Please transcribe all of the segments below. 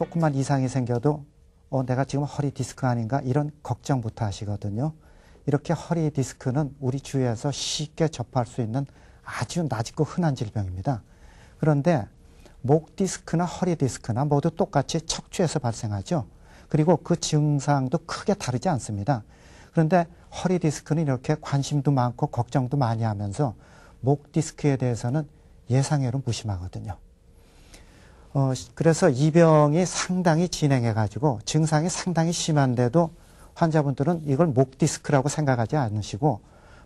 조금만 이상이 생겨도 어, 내가 지금 허리 디스크 아닌가 이런 걱정부터 하시거든요. 이렇게 허리 디스크는 우리 주위에서 쉽게 접할 수 있는 아주 낯익고 흔한 질병입니다. 그런데 목 디스크나 허리 디스크나 모두 똑같이 척추에서 발생하죠. 그리고 그 증상도 크게 다르지 않습니다. 그런데 허리 디스크는 이렇게 관심도 많고 걱정도 많이 하면서 목 디스크에 대해서는 예상외로 무심하거든요. 어, 그래서 이 병이 상당히 진행해가지고 증상이 상당히 심한데도 환자분들은 이걸 목 디스크라고 생각하지 않으시고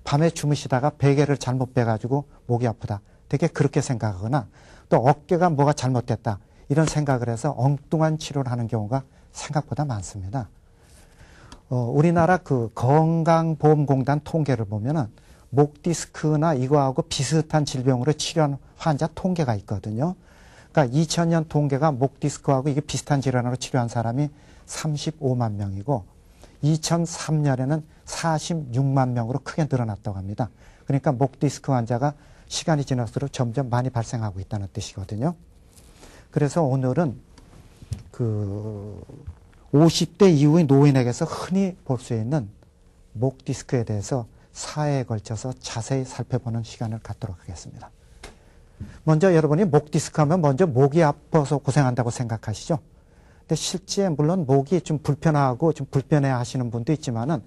밤에 주무시다가 베개를 잘못 빼가지고 목이 아프다. 되게 그렇게 생각하거나 또 어깨가 뭐가 잘못됐다. 이런 생각을 해서 엉뚱한 치료를 하는 경우가 생각보다 많습니다. 어, 우리나라 그 건강보험공단 통계를 보면은 목 디스크나 이거하고 비슷한 질병으로 치료한 환자 통계가 있거든요. 그러니까 2000년 통계가 목 디스크하고 이게 비슷한 질환으로 치료한 사람이 35만 명이고 2003년에는 46만 명으로 크게 늘어났다고 합니다. 그러니까 목 디스크 환자가 시간이 지날수록 점점 많이 발생하고 있다는 뜻이거든요. 그래서 오늘은 그 50대 이후의 노인에게서 흔히 볼 수 있는 목 디스크에 대해서 사회에 걸쳐서 자세히 살펴보는 시간을 갖도록 하겠습니다. 먼저 여러분이 목 디스크 하면 먼저 목이 아파서 고생한다고 생각하시죠? 근데 실제 물론 목이 좀 불편하고 좀 불편해 하시는 분도 있지만은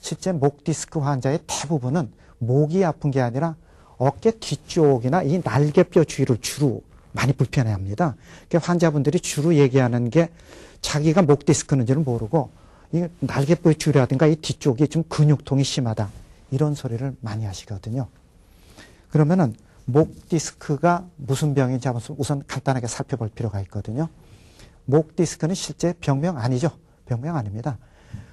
실제 목 디스크 환자의 대부분은 목이 아픈 게 아니라 어깨 뒤쪽이나 이 날개뼈 주위를 주로 많이 불편해 합니다. 그러니까 환자분들이 주로 얘기하는 게 자기가 목 디스크인지는 모르고 이 날개뼈 주위라든가 이 뒤쪽이 좀 근육통이 심하다. 이런 소리를 많이 하시거든요. 그러면은 목 디스크가 무슨 병인지 한번 우선 간단하게 살펴볼 필요가 있거든요. 목 디스크는 실제 병명 아니죠. 병명 아닙니다.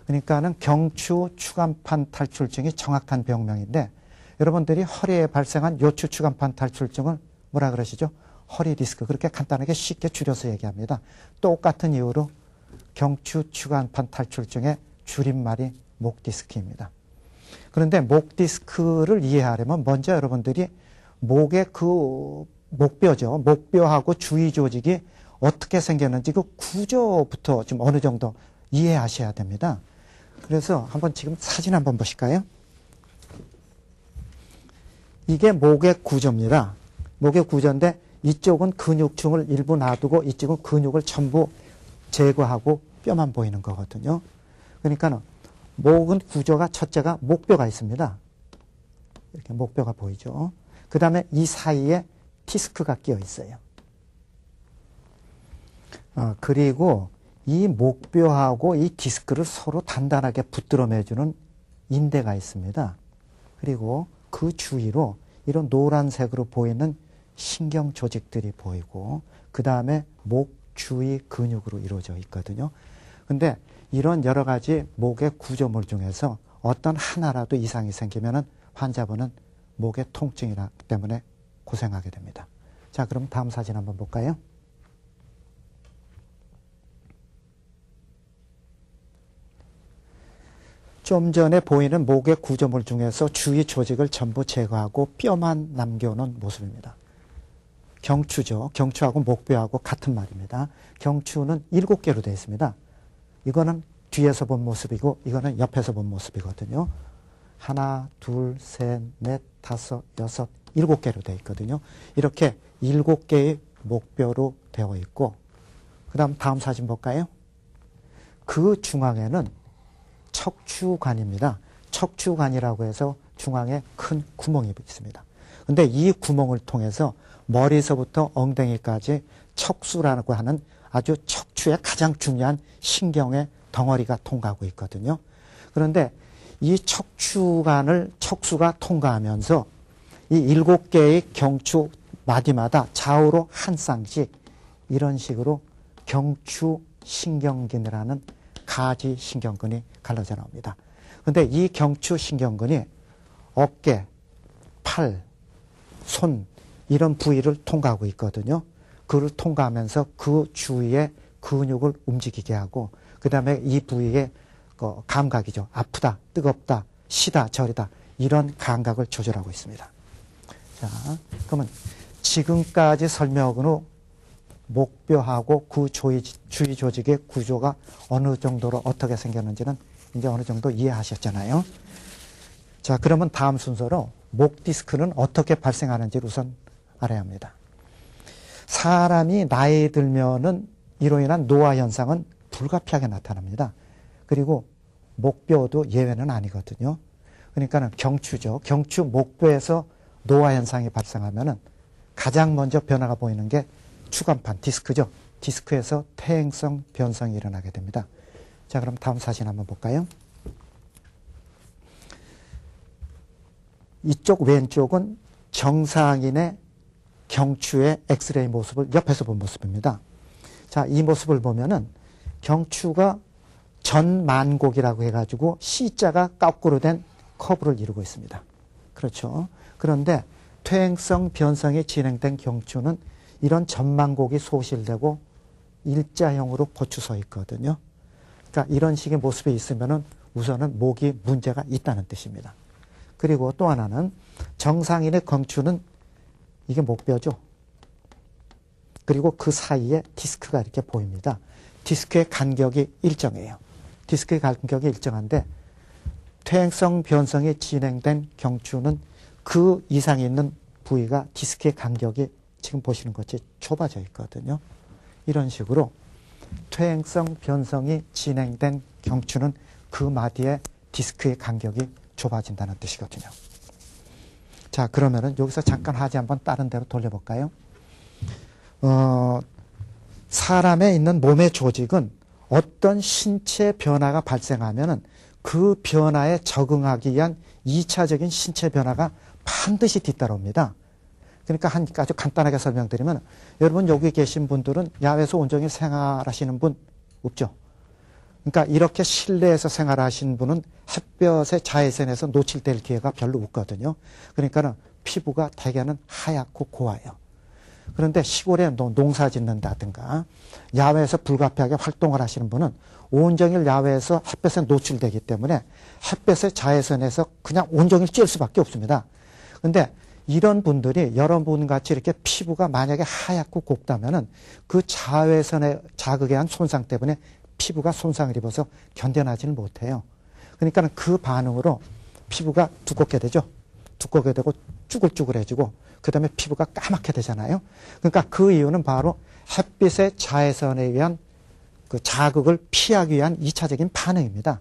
그러니까는 경추 추간판 탈출증이 정확한 병명인데 여러분들이 허리에 발생한 요추 추간판 탈출증을 뭐라 그러시죠? 허리 디스크 그렇게 간단하게 쉽게 줄여서 얘기합니다. 똑같은 이유로 경추 추간판 탈출증의 줄임말이 목 디스크입니다. 그런데 목 디스크를 이해하려면 먼저 여러분들이 목의 그 목뼈죠. 목뼈하고 주위 조직이 어떻게 생겼는지 그 구조부터 좀 어느 정도 이해하셔야 됩니다. 그래서 한번 지금 사진 한번 보실까요? 이게 목의 구조입니다. 목의 구조인데 이쪽은 근육층을 일부 놔두고 이쪽은 근육을 전부 제거하고 뼈만 보이는 거거든요. 그러니까 목은 구조가 첫째가 목뼈가 있습니다. 이렇게 목뼈가 보이죠. 그 다음에 이 사이에 디스크가 끼어 있어요. 어, 그리고 이 목뼈하고 이 디스크를 서로 단단하게 붙들어 매주는 인대가 있습니다. 그리고 그 주위로 이런 노란색으로 보이는 신경 조직들이 보이고 그 다음에 목 주위 근육으로 이루어져 있거든요. 근데 이런 여러 가지 목의 구조물 중에서 어떤 하나라도 이상이 생기면은 환자분은 목의 통증이라 때문에 고생하게 됩니다. 자, 그럼 다음 사진 한번 볼까요? 좀 전에 보이는 목의 구조물 중에서 주위 조직을 전부 제거하고 뼈만 남겨놓은 모습입니다. 경추죠. 경추하고 목뼈하고 같은 말입니다. 경추는 일곱 개로 되어 있습니다. 이거는 뒤에서 본 모습이고 이거는 옆에서 본 모습이거든요. 하나, 둘, 셋, 넷, 다섯, 여섯, 일곱 개로 되어 있거든요. 이렇게 일곱 개의 목뼈로 되어 있고 그 다음 다음 사진 볼까요? 그 중앙에는 척추관입니다. 척추관이라고 해서 중앙에 큰 구멍이 있습니다. 근데 이 구멍을 통해서 머리에서부터 엉덩이까지 척수라고 하는 아주 척추의 가장 중요한 신경의 덩어리가 통과하고 있거든요. 그런데 이 척추관을 척수가 통과하면서 이 일곱 개의 경추 마디마다 좌우로 한 쌍씩 이런 식으로 경추 신경근이라는 가지 신경근이 갈라져 나옵니다. 근데 이 경추 신경근이 어깨, 팔, 손 이런 부위를 통과하고 있거든요. 그를 통과하면서 그 주위의 근육을 움직이게 하고 그 다음에 이 부위의 그 감각이죠. 아프다, 뜨겁다, 시다, 저리다 이런 감각을 조절하고 있습니다. 자, 그러면 지금까지 설명으로 목표하고 그 주위, 주위 조직의 구조가 어느 정도로 어떻게 생겼는지는 이제 어느 정도 이해하셨잖아요. 자, 그러면 다음 순서로 목 디스크는 어떻게 발생하는지 우선 알아야 합니다. 사람이 나이 들면은 이로 인한 노화 현상은 불가피하게 나타납니다. 그리고 목뼈도 예외는 아니거든요. 그러니까는 경추죠. 경추 목뼈에서 노화 현상이 발생하면은 가장 먼저 변화가 보이는 게 추간판 디스크죠. 디스크에서 퇴행성 변성이 일어나게 됩니다. 자, 그럼 다음 사진 한번 볼까요? 이쪽 왼쪽은 정상인의 경추의 엑스레이 모습을 옆에서 본 모습입니다. 자, 이 모습을 보면은 경추가 전만곡이라고 해가지고 C자가 거꾸로 된 커브를 이루고 있습니다. 그렇죠. 그런데 퇴행성 변성이 진행된 경추는 이런 전만곡이 소실되고 일자형으로 고추서 있거든요. 그러니까 이런 식의 모습이 있으면은 우선은 목이 문제가 있다는 뜻입니다. 그리고 또 하나는 정상인의 경추는 이게 목뼈죠. 그리고 그 사이에 디스크가 이렇게 보입니다. 디스크의 간격이 일정해요. 디스크의 간격이 일정한데 퇴행성 변성이 진행된 경추는 그 이상에 있는 부위가 디스크의 간격이 지금 보시는 것이 좁아져 있거든요. 이런 식으로 퇴행성 변성이 진행된 경추는 그 마디에 디스크의 간격이 좁아진다는 뜻이거든요. 자, 그러면은 여기서 잠깐 하지 한번 다른 데로 돌려볼까요? 어, 사람에 있는 몸의 조직은 어떤 신체 변화가 발생하면은 그 변화에 적응하기 위한 2차적인 신체 변화가 반드시 뒤따라옵니다. 그러니까 한 아주 간단하게 설명드리면 여러분 여기 계신 분들은 야외에서 온종일 생활하시는 분 없죠? 그러니까 이렇게 실내에서 생활하신 분은 햇볕의 자외선에서 노출될 기회가 별로 없거든요. 그러니까는 피부가 대개는 하얗고 고와요. 그런데 시골에 농사 짓는다든가 야외에서 불가피하게 활동을 하시는 분은 온종일 야외에서 햇볕에 노출되기 때문에 햇볕의 자외선에서 그냥 온종일 찔 수밖에 없습니다. 근데 이런 분들이 여러분 같이 이렇게 피부가 만약에 하얗고 곱다면은 그 자외선의 자극에 의한 손상 때문에 피부가 손상을 입어서 견뎌나지는 못해요. 그러니까 그 반응으로 피부가 두껍게 되죠. 두껍게 되고 쭈글쭈글해지고 그 다음에 피부가 까맣게 되잖아요. 그러니까 그 이유는 바로 햇빛의 자외선에 의한 그 자극을 피하기 위한 2차적인 반응입니다.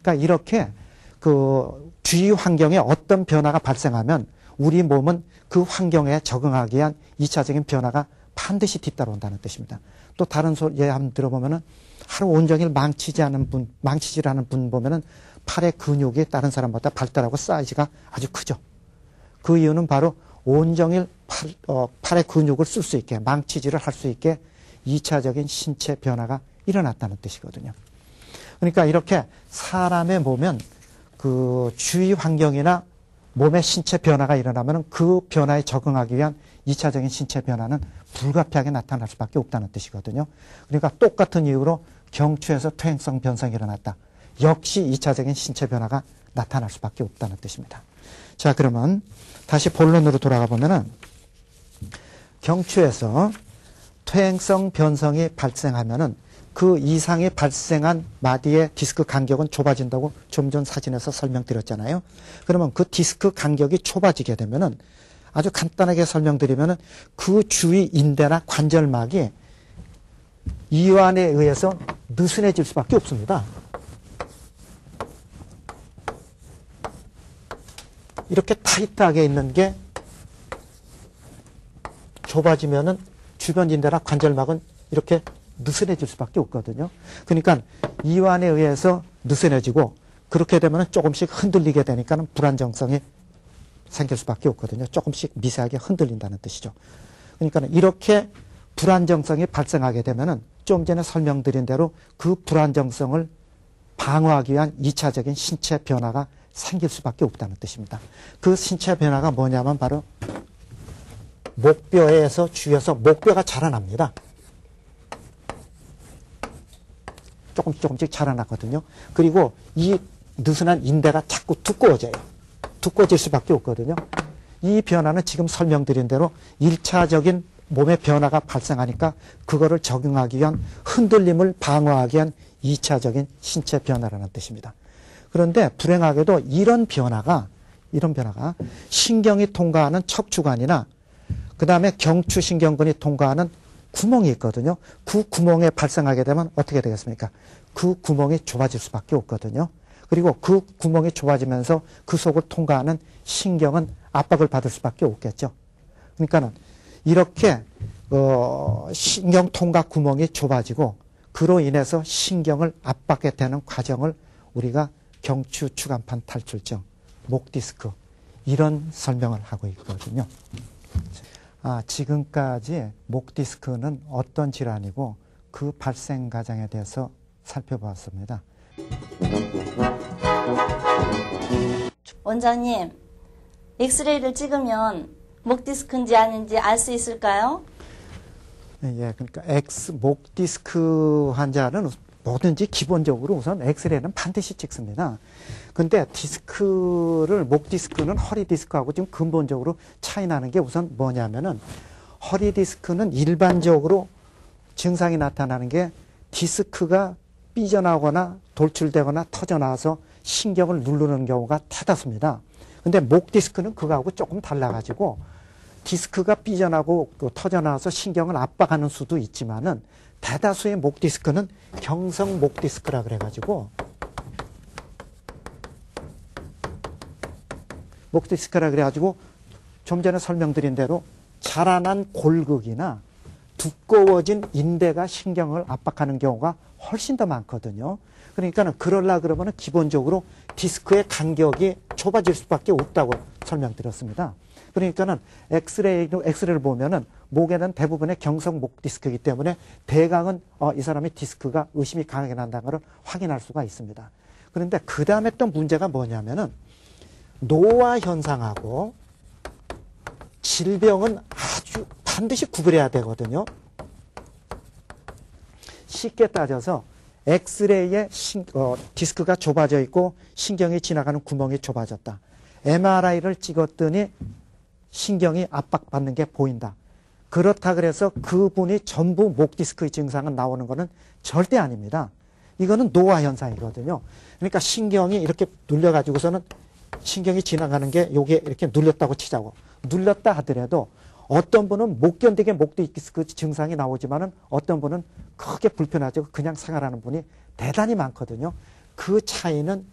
그러니까 이렇게 그 주위 환경에 어떤 변화가 발생하면 우리 몸은 그 환경에 적응하기 위한 2차적인 변화가 반드시 뒤따라온다는 뜻입니다. 또 다른 소리 예, 한번 들어보면은 하루 온종일 망치지 않은 분, 망치질 않은 분 보면은 팔의 근육이 다른 사람보다 발달하고 사이즈가 아주 크죠. 그 이유는 바로 온종일 팔, 어, 팔의 근육을 쓸 수 있게 망치질을 할 수 있게 2차적인 신체 변화가 일어났다는 뜻이거든요. 그러니까 이렇게 사람의 몸은 그 주위 환경이나 몸의 신체 변화가 일어나면 그 변화에 적응하기 위한 2차적인 신체 변화는 불가피하게 나타날 수밖에 없다는 뜻이거든요. 그러니까 똑같은 이유로 경추에서 퇴행성 변성이 일어났다. 역시 2차적인 신체 변화가 나타날 수밖에 없다는 뜻입니다. 자, 그러면 다시 본론으로 돌아가 보면은 경추에서 퇴행성 변성이 발생하면은 그 이상이 발생한 마디의 디스크 간격은 좁아진다고 좀 전 사진에서 설명드렸잖아요. 그러면 그 디스크 간격이 좁아지게 되면은 아주 간단하게 설명드리면은 그 주위 인대나 관절막이 이완에 의해서 느슨해질 수밖에 없습니다. 이렇게 타이트하게 있는 게 좁아지면은 주변 인대나 관절막은 이렇게 느슨해질 수밖에 없거든요. 그러니까 이완에 의해서 느슨해지고 그렇게 되면 조금씩 흔들리게 되니까 불안정성이 생길 수밖에 없거든요. 조금씩 미세하게 흔들린다는 뜻이죠. 그러니까 이렇게 불안정성이 발생하게 되면은 좀 전에 설명드린 대로 그 불안정성을 방어하기 위한 2차적인 신체 변화가 생길 수밖에 없다는 뜻입니다. 그 신체 변화가 뭐냐면 바로 목뼈에서 주에서 목뼈가 자라납니다. 조금씩 조금씩 자라나거든요. 그리고 이 느슨한 인대가 자꾸 두꺼워져요. 두꺼워질 수밖에 없거든요. 이 변화는 지금 설명드린 대로 1차적인 몸의 변화가 발생하니까 그거를 적용하기 위한 흔들림을 방어하기 위한 2차적인 신체 변화라는 뜻입니다. 그런데 불행하게도 이런 변화가 이런 변화가 신경이 통과하는 척추관이나 그 다음에 경추신경근이 통과하는 구멍이 있거든요. 그 구멍에 발생하게 되면 어떻게 되겠습니까? 그 구멍이 좁아질 수밖에 없거든요. 그리고 그 구멍이 좁아지면서 그 속을 통과하는 신경은 압박을 받을 수밖에 없겠죠. 그러니까는 이렇게 어, 신경 통과 구멍이 좁아지고 그로 인해서 신경을 압박해 되는 과정을 우리가 경추 추간판 탈출증, 목 디스크 이런 설명을 하고 있거든요. 아, 지금까지 목 디스크는 어떤 질환이고 그 발생 과정에 대해서 살펴보았습니다. 원장님, 엑스레이를 찍으면 목 디스크인지 아닌지 알 수 있을까요? 예, 그러니까 엑스 목 디스크 환자는 뭐든지 기본적으로 우선 엑스레이는 반드시 찍습니다. 근데 디스크를 목 디스크는 허리 디스크하고 지금 근본적으로 차이 나는 게 우선 뭐냐면은 허리 디스크는 일반적으로 증상이 나타나는 게 디스크가 삐져나오거나 돌출되거나 터져나와서 신경을 누르는 경우가 대다수입니다. 근데 목 디스크는 그거하고 조금 달라가지고 디스크가 삐져나고 그 터져나와서 신경을 압박하는 수도 있지만은 대다수의 목 디스크는 경성 목 디스크라 그래가지고 목 디스크라 그래가지고 좀 전에 설명드린 대로 자라난 골극이나 두꺼워진 인대가 신경을 압박하는 경우가 훨씬 더 많거든요. 그러니까는 그럴라 그러면은 기본적으로 디스크의 간격이 좁아질 수밖에 없다고 설명드렸습니다. 그러니까는 엑스레이, 엑스레이를 보면은 목에는 대부분의 경성 목 디스크이기 때문에 대강은 어, 이 사람의 디스크가 의심이 강하게 난다는 것을 확인할 수가 있습니다. 그런데 그 다음에 또 문제가 뭐냐면은 노화 현상하고 질병은 아주 반드시 구별해야 되거든요. 쉽게 따져서 엑스레이에 신, 어, 디스크가 좁아져 있고 신경이 지나가는 구멍이 좁아졌다. MRI를 찍었더니 신경이 압박받는 게 보인다. 그렇다 그래서 그분이 전부 목 디스크의 증상은 나오는 것은 절대 아닙니다. 이거는 노화 현상이거든요. 그러니까 신경이 이렇게 눌려 가지고서는 신경이 지나가는 게 요게 이렇게 눌렸다고 치자고. 눌렸다 하더라도 어떤 분은 못 견디게 목 디스크 증상이 나오지만은 어떤 분은 크게 불편하죠. 그냥 생활하는 분이 대단히 많거든요. 그 차이는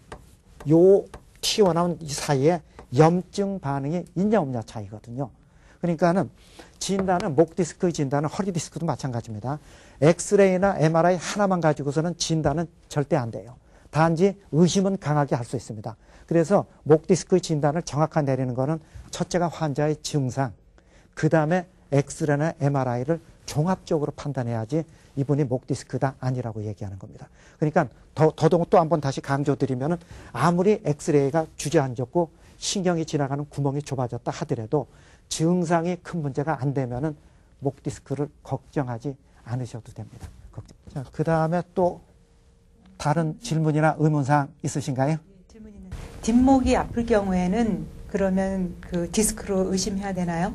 요 튀어나온 이 사이에 염증 반응이 있냐 없냐 차이거든요. 그러니까는 진단은 목 디스크 진단은 허리 디스크도 마찬가지입니다. 엑스레이나 MRI 하나만 가지고서는 진단은 절대 안 돼요. 단지 의심은 강하게 할 수 있습니다. 그래서 목 디스크 진단을 정확하게 내리는 것은 첫째가 환자의 증상, 그 다음에 엑스레이나 MRI를 종합적으로 판단해야지 이분이 목 디스크다 아니라고 얘기하는 겁니다. 그러니까 더, 더더욱 또 한번 다시 강조드리면은 아무리 엑스레이가 주저앉았고 신경이 지나가는 구멍이 좁아졌다 하더라도 증상이 큰 문제가 안 되면은 목 디스크를 걱정하지 않으셔도 됩니다. 자, 그 다음에 또 다른 질문이나 의문사항 있으신가요? 질문이는 뒷목이 아플 경우에는 그러면 그 디스크로 의심해야 되나요?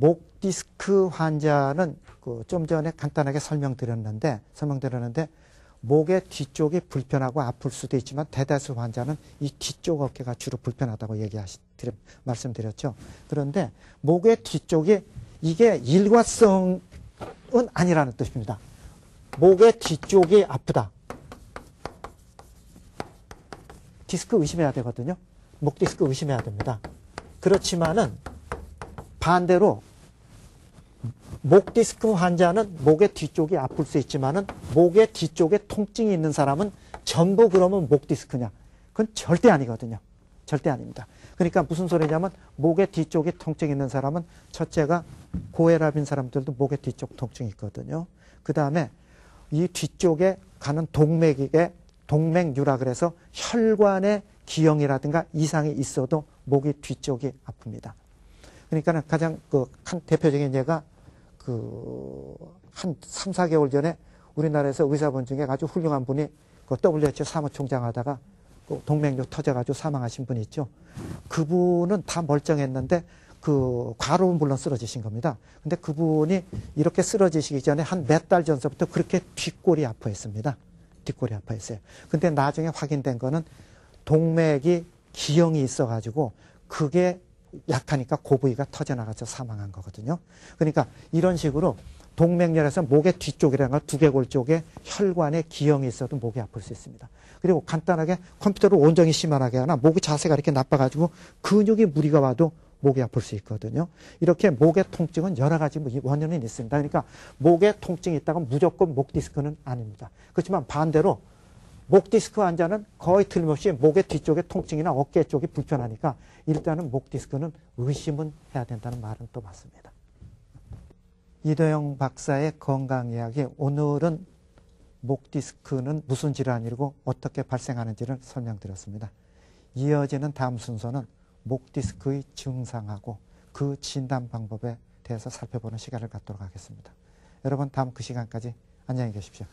목 디스크 환자는 그 좀 전에 간단하게 설명드렸는데 설명드렸는데 목의 뒤쪽이 불편하고 아플 수도 있지만 대다수 환자는 이 뒤쪽 어깨가 주로 불편하다고 얘기하시 드려, 말씀드렸죠. 그런데 목의 뒤쪽이 이게 일과성은 아니라는 뜻입니다. 목의 뒤쪽이 아프다. 디스크 의심해야 되거든요. 목 디스크 의심해야 됩니다. 그렇지만은 반대로 목 디스크 환자는 목의 뒤쪽이 아플 수 있지만은 목의 뒤쪽에 통증이 있는 사람은 전부 그러면 목 디스크냐? 그건 절대 아니거든요. 절대 아닙니다. 그러니까 무슨 소리냐면 목의 뒤쪽에 통증이 있는 사람은 첫째가 고혈압인 사람들도 목의 뒤쪽 통증이 있거든요. 그 다음에 이 뒤쪽에 가는 동맥에 동맥류라 그래서 혈관의 기형이라든가 이상이 있어도 목이 뒤쪽이 아픕니다. 그러니까 가장 그 한 대표적인 예가 그한 3, 4개월 전에 우리나라에서 의사분 중에 아주 훌륭한 분이 그 WHO 사무총장 하다가 그 동맥류 터져가지고 사망하신 분이 있죠. 그분은 다 멀쩡했는데 그 과로는 물론 쓰러지신 겁니다. 근데 그분이 이렇게 쓰러지시기 전에 한 몇 달 전서부터 그렇게 뒷골이 아파했습니다. 뒷골이 아파했어요. 근데 나중에 확인된 거는 동맥이 기형이 있어가지고 그게 약하니까 그 부위가 터져나가서 사망한 거거든요. 그러니까 이런 식으로 동맥열에서 목의 뒤쪽이라는 걸 두개골 쪽에 혈관에 기형이 있어도 목이 아플 수 있습니다. 그리고 간단하게 컴퓨터를 온전히 심하게 하나 목의 자세가 이렇게 나빠가지고 근육이 무리가 와도 목이 아플 수 있거든요. 이렇게 목의 통증은 여러 가지 뭐 원인이 있습니다. 그러니까 목에 통증이 있다고 무조건 목 디스크는 아닙니다. 그렇지만 반대로 목 디스크 환자는 거의 틀림없이 목의 뒤쪽에 통증이나 어깨 쪽이 불편하니까 일단은 목 디스크는 의심은 해야 된다는 말은 또 맞습니다. 이도영 박사의 건강 이야기 오늘은 목 디스크는 무슨 질환이고 어떻게 발생하는지를 설명드렸습니다. 이어지는 다음 순서는 목 디스크의 증상하고 그 진단 방법에 대해서 살펴보는 시간을 갖도록 하겠습니다. 여러분 다음 그 시간까지 안녕히 계십시오.